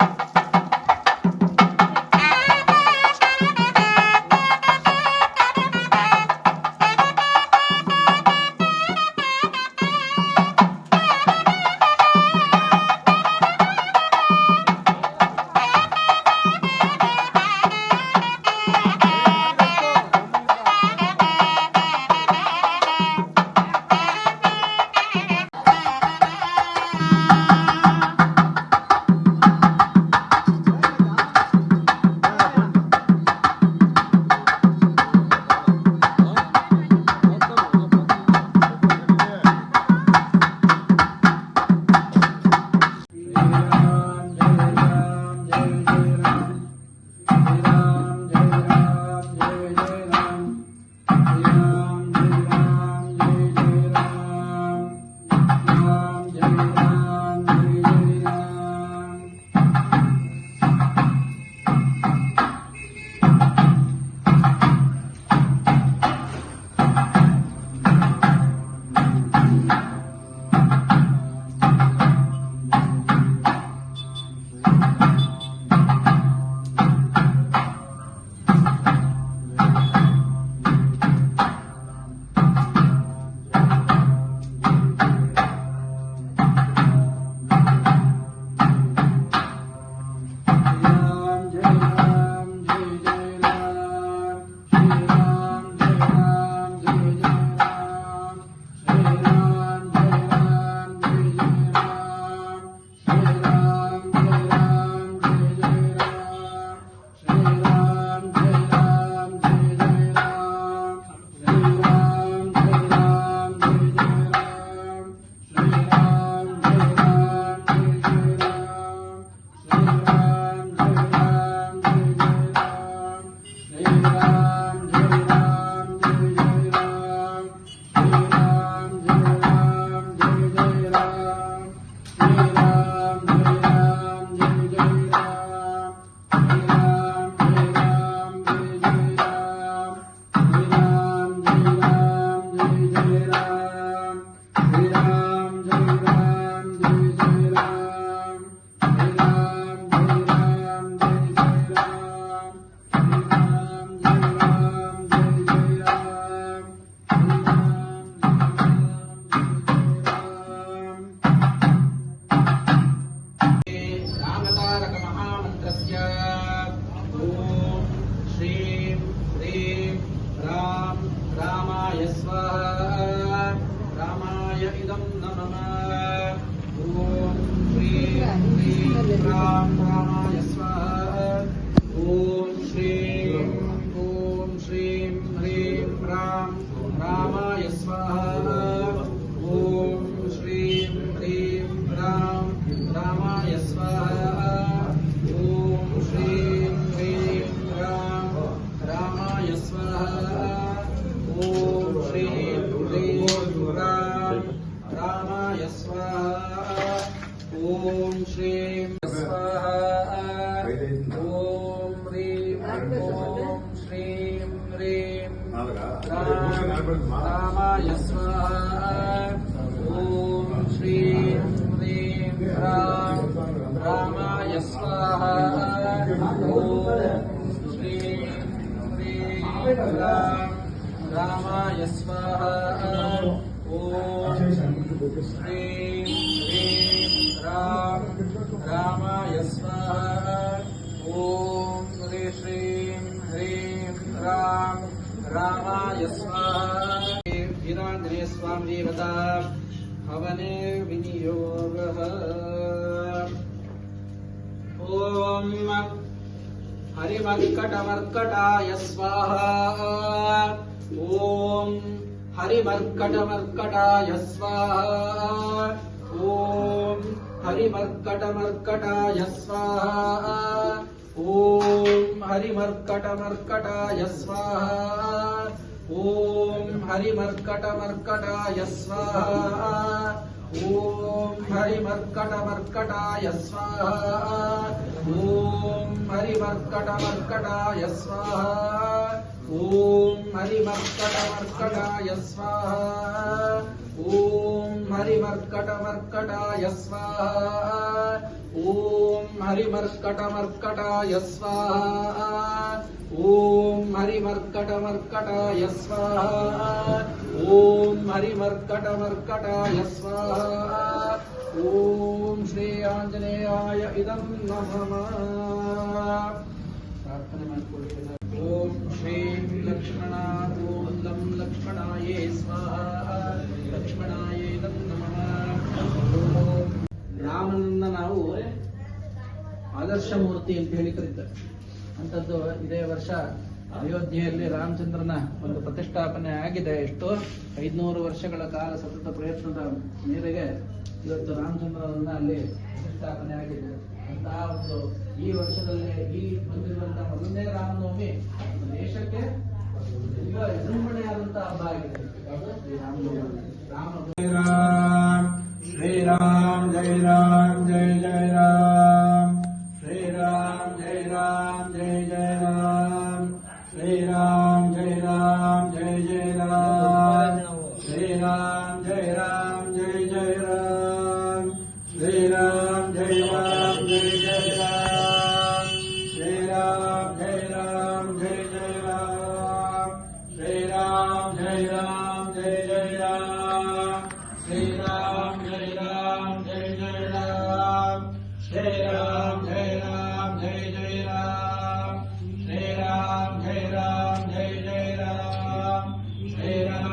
you रामाय स्वाहा। ॐ श्रीं ॐ श्रीं ह्रीं राम रामाय स्वाहा। ॐ श्रीं ह्रीं राम रामाय स्वाहा। ॐ श्रीं రామాయ ఓం శ్రీ హ్రీం రాం రామాయ స్వాహ ఓం శ్రీం హ్రీం రాం రామాయ స్వాహ ఓం శ్రీం హ్రీం రాం రామాయ స్వాహ ఓం శ్రీ హ్రీం రాం रामाय स्वाहा वीराञ्जनेय स्वामी देवता हवने विनियोगः। ॐ हरिमर्कटमर्कटाय स्वाहा। ॐ हरिमर्कटमर्कटाय स्वाहा। ॐ हरिमर्कटमर्कटाय स्वाहा। ॐ हरिमर्कटमर्कटाय स्वाहा। ॐ हरिमर्कटमर्कटाय स्वाहा। ॐ हरिमर्कटमर्कटाय स्वाहा। ॐ हरिमर्कटमर्कटाय स्वाहा। ॐ हरिमर्कटमर्कटाय स्वाहा। ॐ हरिमर्कटमर्कटाय स्वाहा। ॐ हरिमर्कटमर्कटाय स्वाहा ॐ हरिमर्कटमर्कटाय स्वाहा ॐ हरिमर्कटमर्कटाय स्वाहा ॐ श्री आञ्जनेयाय इदं नमः ॐ श्री लक्ष्मणाय स्वाहा ಆದರ್ಶ ಮೂರ್ತಿ ಅಂತ ಹೇಳಿ ಕರೀತಾರೆ. ಅಂಥದ್ದು ಇದೇ ವರ್ಷ ಅಯೋಧ್ಯೆಯಲ್ಲಿ ರಾಮಚಂದ್ರನ ಒಂದು ಪ್ರತಿಷ್ಠಾಪನೆ ಆಗಿದೆ. ಎಷ್ಟೋ ಐದ್ನೂರು ವರ್ಷಗಳ ಕಾಲ ಸತತ ಪ್ರಯತ್ನದ ಮೇರೆಗೆ ಇವತ್ತು ರಾಮಚಂದ್ರನನ್ನ ಅಲ್ಲಿ ಪ್ರತಿಷ್ಠಾಪನೆ ಆಗಿದೆ. ಅಂತಹ ಒಂದು ಈ ವರ್ಷದಲ್ಲಿ ಈ ಬಂದಿರುವಂತಹ ಮೊದಲನೇ ರಾಮನವಮಿ ದೇಶಕ್ಕೆ ವಿಜೃಂಭಣೆಯಾದಂತಹ ಹಬ್ಬ ಆಗಿದೆ. Ramanavami. Rama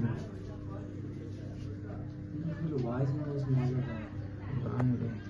Come on. Wise man was never there.